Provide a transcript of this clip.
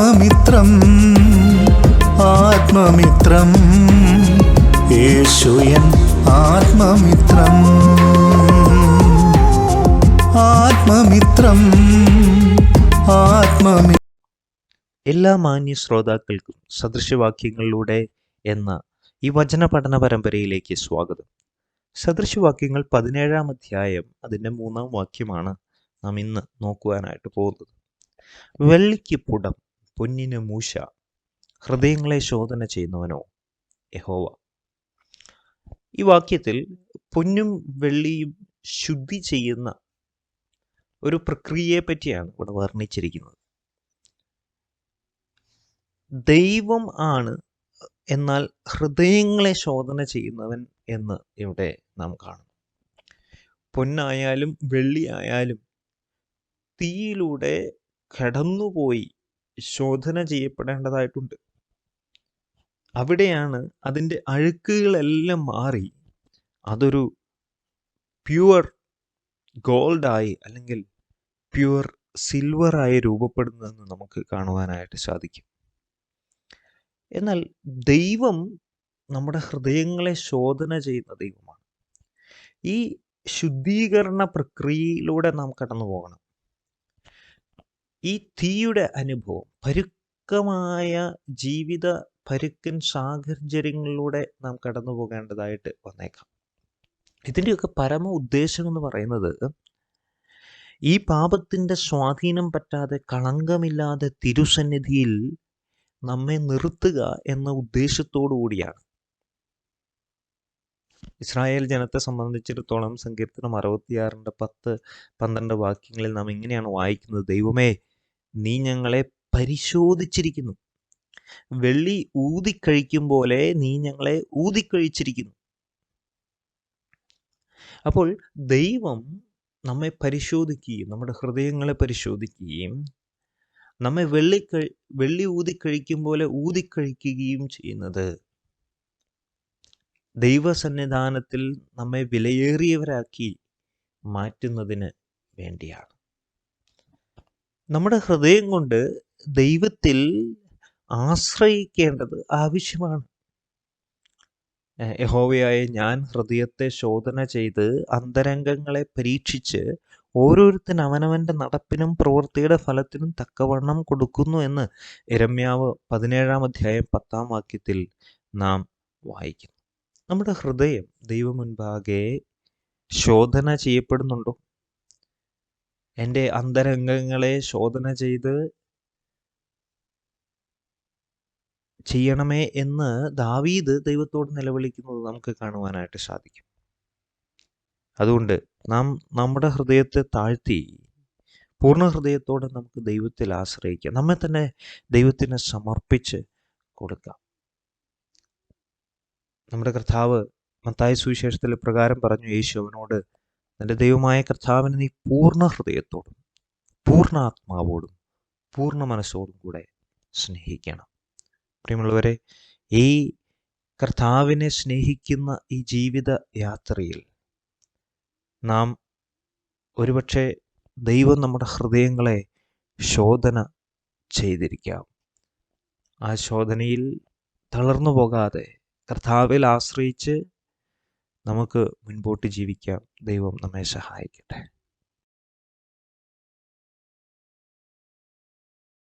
ആത്മമിത്രം ആത്മമിത്രം. യേശുയൻ ആത്മമിത്രം. ആത്മമിത്രം ആത്മമി എല്ലാ മാന്യ ശ്രോതാക്കൾക്കും സദൃശവാക്യങ്ങളിലൂടെ എന്ന ഈ വചന പഠന പരമ്പരയിലേക്ക് സ്വാഗതം. സദൃശവാക്യങ്ങൾ പതിനേഴാം അധ്യായം അതിന്റെ മൂന്നാം വാക്യമാണ് നാം ഇന്ന് നോക്കുവാനായിട്ട് പോകുന്നത്. വെള്ളിക്ക് പുടം പൊന്നിന് മൂശ. ഹൃദയങ്ങളെ ശോധന ചെയ്യുന്നവനോ? യഹോവ. ഈ വാക്യത്തിൽ പൊന്നും വെള്ളിയും ശുദ്ധി ചെയ്യുന്ന ഒരു പ്രക്രിയയെ പറ്റിയാണ് ഇവിടെ വർണിച്ചിരിക്കുന്നത്. ദൈവം ആണ് എന്നാൽ ഹൃദയങ്ങളെ ശോധന ചെയ്യുന്നവൻ എന്ന് ഇവിടെ നാം കാണുന്നു. പൊന്നായാലും വെള്ളിയായാലും തീയിലൂടെ കടന്നുപോയി ശോധന ചെയ്യപ്പെടേണ്ടതായിട്ടുണ്ട്. അവിടെയാണ് അതിന്റെ അഴുക്കുകളെല്ലാം മാറി അതൊരു പ്യുവർ ഗോൾഡായി അല്ലെങ്കിൽ പ്യുവർ സിൽവറായി രൂപപ്പെടുന്നതെന്ന് നമുക്ക് കാണുവാനായിട്ട് സാധിക്കും. എന്നാൽ ദൈവം നമ്മുടെ ഹൃദയങ്ങളെ ശോധന ചെയ്യുന്ന ദൈവമാണ്. ഈ ശുദ്ധീകരണ പ്രക്രിയയിലൂടെ നാം കടന്നു പോകണം ഈ തീയുടെ അനുഭവം പരുക്കമായ ജീവിത പരുക്കൻ സാഹചര്യങ്ങളിലൂടെ നാം കടന്നു പോകേണ്ടതായിട്ട് വന്നേക്കാം. ഇതിന്റെയൊക്കെ പരമ ഉദ്ദേശം എന്ന് പറയുന്നത് ഈ പാപത്തിന്റെ സ്വാധീനം പറ്റാതെ കളങ്കമില്ലാതെ തിരുസന്നിധിയിൽ നമ്മെ നിർത്തുക എന്ന ഉദ്ദേശത്തോടു കൂടിയാണ്. ഇസ്രായേൽ ജനത്തെ സംബന്ധിച്ചിടത്തോളം സങ്കീർത്തനം അറുപത്തിയാറിന്റെ പത്ത് പന്ത്രണ്ട് വാക്യങ്ങളിൽ നാം ഇങ്ങനെയാണ് വായിക്കുന്നത് ദൈവമേ നീ ഞങ്ങളെ പരിശോധിച്ചിരിക്കുന്നു. വെള്ളി ഊതിക്കഴിക്കും പോലെ നീ ഞങ്ങളെ ഊതിക്കഴിച്ചിരിക്കുന്നു അപ്പോൾ ദൈവം നമ്മെ പരിശോധിക്കുകയും നമ്മുടെ ഹൃദയങ്ങളെ പരിശോധിക്കുകയും നമ്മെ വെള്ളി വെള്ളി ഊതിക്കഴിക്കും പോലെ ഊതിക്കഴിക്കുകയും ചെയ്യുന്നത് ദൈവസന്നിധാനത്തിൽ നമ്മെ വിലയേറിയവരാക്കി മാറ്റുന്നതിന് വേണ്ടിയാണ്. നമ്മുടെ ഹൃദയം കൊണ്ട് ദൈവത്തിൽ ആശ്രയിക്കേണ്ടത് ആവശ്യമാണ്. യഹോവയായ ഞാൻ ഹൃദയത്തെ ശോധന ചെയ്ത് അന്തരംഗങ്ങളെ പരീക്ഷിച്ച് ഓരോരുത്തൻ അവനവന്റെ നടപ്പിനും പ്രവൃത്തിയുടെ ഫലത്തിനും തക്കവണ്ണം കൊടുക്കുന്നു എന്ന് ഇരമ്യാവ് പതിനേഴാം അധ്യായം പത്താം വാക്യത്തിൽ നാം വായിക്കുന്നു. നമ്മുടെ ഹൃദയം ദൈവമുൻപാകെ ശോധന ചെയ്യപ്പെടുന്നുണ്ടോ? എന്റെ അന്തരംഗങ്ങളെ ശോധന ചെയ്ത് ചെയ്യണമേ എന്ന് ദാവീദ് ദൈവത്തോട് നിലവിളിക്കുന്നത് നമുക്ക് കാണുവാനായിട്ട് സാധിക്കും. അതുകൊണ്ട് നാം നമ്മുടെ ഹൃദയത്തെ താഴ്ത്തി പൂർണ ഹൃദയത്തോടെ നമുക്ക് ദൈവത്തിൽ ആശ്രയിക്കാം. നമ്മെ തന്നെ ദൈവത്തിന് സമർപ്പിച്ച് കൊടുക്കാം. നമ്മുടെ കർത്താവ് മത്തായ സുവിശേഷത്തിൽ പ്രകാരം പറഞ്ഞു യേശു അവനോട് നിന്റെ ദൈവമായ കർത്താവിനെ നീ പൂർണ ഹൃദയത്തോടും പൂർണ ആത്മാവോടും പൂർണ മനസ്സോടും കൂടെ സ്നേഹിക്കണം. പ്രിയമുള്ളവരെ ഈ കർത്താവിനെ സ്നേഹിക്കുന്ന ഈ ജീവിത യാത്രയിൽ നാം ഒരുപക്ഷെ ദൈവം നമ്മുടെ ഹൃദയങ്ങളെ ശോധന ചെയ്തിരിക്കാം. ആ ശോധനയിൽ തളർന്നു പോകാതെ കർത്താവിൽ ആശ്രയിച്ച് നമുക്ക് മുൻപോട്ട് ജീവിക്കാം. ദൈവം നമ്മെ സഹായിക്കട്ടെ.